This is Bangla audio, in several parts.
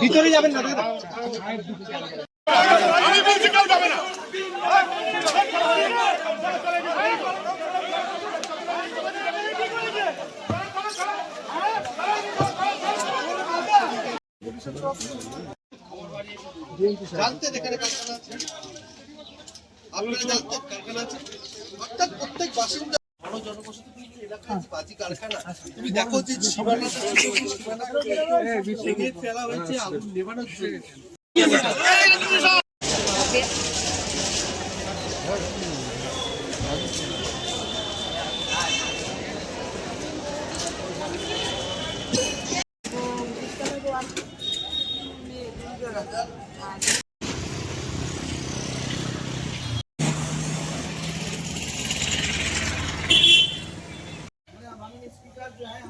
ভিতরে যাবেন না আমি বলছি কেউ যাবে না এখানে আছে। আপনারা জানতেন কারখানা আছে। অর্থাৎ প্রত্যেক বাসিন্দা বড় জনবসতি কারখানা তুমি দেখো যে ফেলা হয়েছে আগুন নেভানোর জন্য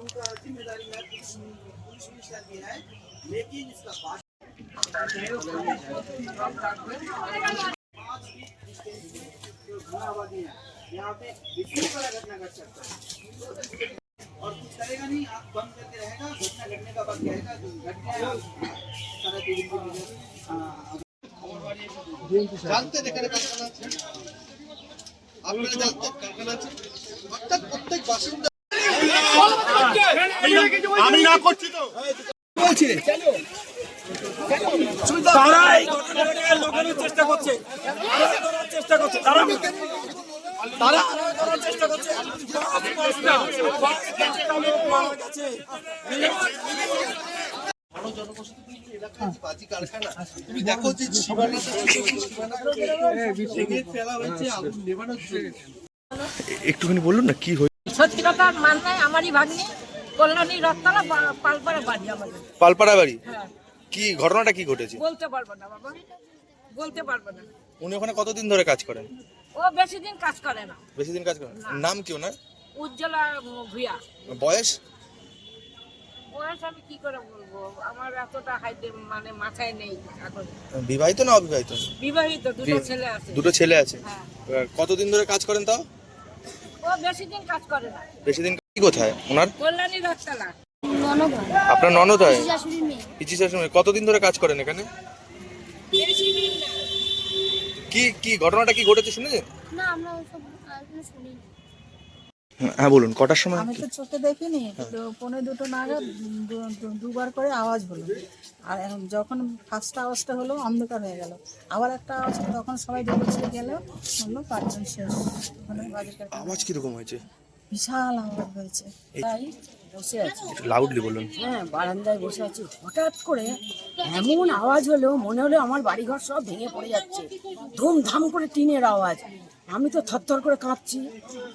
उनका ज़िम्मेदारी लेकिन इसका पास यहाँ पे घटना घट सकता है। জানতেন এখানে আমি না করছি তো। তারা এই ঘটনাটাকে লুকানোর চেষ্টা করছে চেষ্টা করছে। তারা তারা করার চেষ্টা করছে পাঁচটা, পাঁচটা লোক মারা গেছে। বড় জনবসতি এলাকায় যে বাজি কারখানা। তুমি দেখো যে সীমানা সীমানা ভেঙে ফেলা হয়েছে আগুন নেভানোর একটুখানি বলুন না কি হয়েছে? সত্যি কথা মানতে আমারই ভাগ্নি কল্যাণী রথতলা পালপাড়া বাড়ি আমাদের। পালপাড়া বাড়ি? হ্যাঁ। কি ঘটনাটা কি ঘটেছে? বলতে পারব না বাবা বলতে পারব না। উনি ওখানে কতদিন ধরে কাজ করেন? ও বেশি দিন কাজ করে না। বেশি দিন কাজ করেন? নাম কি ওনার? উজ্জ্বলা ভূয়া বয়স? বয়স আমি কি করে বলব? আমার এতটা হাইটে মানে মাথায় নেই এখন। বিবাহিত না অবিবাহিত? বিবাহিত দুটো ছেলে আছে। দুটো ছেলে আছে? হ্যাঁ। কতদিন ধরে কাজ করেন তাও? ও বেশি দিন কাজ করে না। বেশি দিন কি কোথায়? ওনার? কল্যাণী আপনার ননদ হয়? পিচি শাশুড়ি কতদিন ধরে কাজ করেন এখানে? কি কি ঘটনাটা কি ঘটেছে শুনেছেন? না আমরা ওসব আলোচনা শুনি হ্যাঁ বলুন কটার সময় আমি তো চোখে দেখিনি তো পনেরো দুটো নাগাদ দুবার করে আওয়াজ হলো। আর যখন ফার্স্ট আওয়াজটা হলো অন্ধকার হয়ে গেল। আবার একটা আওয়াজ তখন সবাই দৌড়ে গেল বলল পাঁচজন শেষ। ওখানে আওয়াজ। কীরকম হয়েছে? বিশাল আওয়াজ হয়েছে। তাই বসে আছি। একটু লাউডলি বলুন। হ্যাঁ বারান্দায় বসে আছি। হঠাৎ করে এমন আওয়াজ হলো মনে হলো আমার বাড়িঘর সব ভেঙে পড়ে যাচ্ছে। ধুমধাম করে টিনের আওয়াজ। আমি তো থরথর করে কাঁপছি।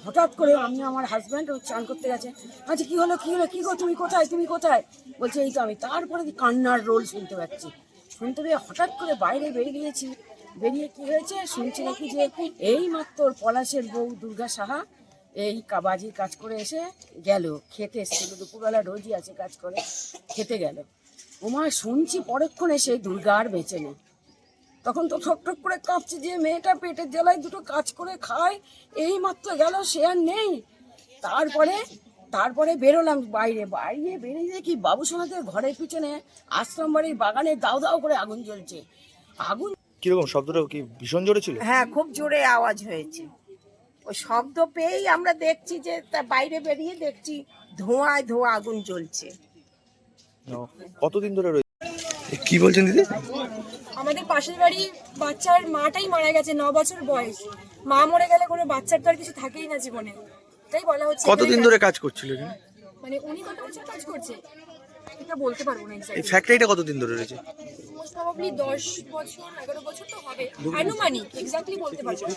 হঠাৎ করে আমি আমার হাজব্যান্ড ও চান করতে গেছে। আচ্ছা কি হলো কি হলো, কি গো, তুমি কোথায় তুমি কোথায়? বলছে, এই তো আমি তারপরে কান্নার রোল শুনতে পাচ্ছি। শুনতে পেয়ে হঠাৎ করে বাইরে বেরিয়ে গিয়েছি। বেরিয়ে কি হয়েছে শুনছি নাকি যে এই মাত্র পলাশের বউ দুর্গা সাহা এই কাবাজির কাজ করে এসে গেল। খেতে এসেছিল, দুপুরবেলা রোজই আছে কাজ করে, খেতে গেল। ওমা শুনছি পরক্ষণে সেই দুর্গা আর বেঁচে নেই। তখন তো ঠক ঠক করে কাঁপছে যে মেয়েটা পেটের জ্বালায় দুটো কাজ করে খায় এই মাত্র গেল সে আর নেই। তারপরে তারপরে বেরোলাম বাইরে। বাইরে বেরিয়ে দেখি বাবু সোনাদের ঘরের পিছনে আশ্রম বাড়ির বাগানে দাও দাও করে আগুন জ্বলছে। আগুন কীরকম শব্দটা কি ভীষণ জোরে ছিল? হ্যাঁ খুব জোরে আওয়াজ হয়েছে। ওই শব্দ পেয়েই আমরা দেখছি যে তা বাইরে বেরিয়ে দেখছি ধোঁয়ায় ধোঁয়া আগুন জ্বলছে। কতদিন ধরে রয়েছে কি বলছেন দিদি? আমাদের পাশের বাড়ি বাচ্চার মাটাই মারা গেছে ন বছর বয়স। মা মরে গেলে কোনো বাচ্চার তো আর কিছু থাকেই না জীবনে। তাই বলা হচ্ছে কতদিন ধরে কাজ করছিল এখানে? মানে উনি কত বছর কাজ করছে? এটা বলতে পারব না এই ফ্যাক্টরিটা কতদিন ধরে রয়েছে? মোস্ট প্রবাবলি দশ বছর এগারো বছর তো হবে। আনুমানিক এক্স্যাক্টলি বলতে পারব। না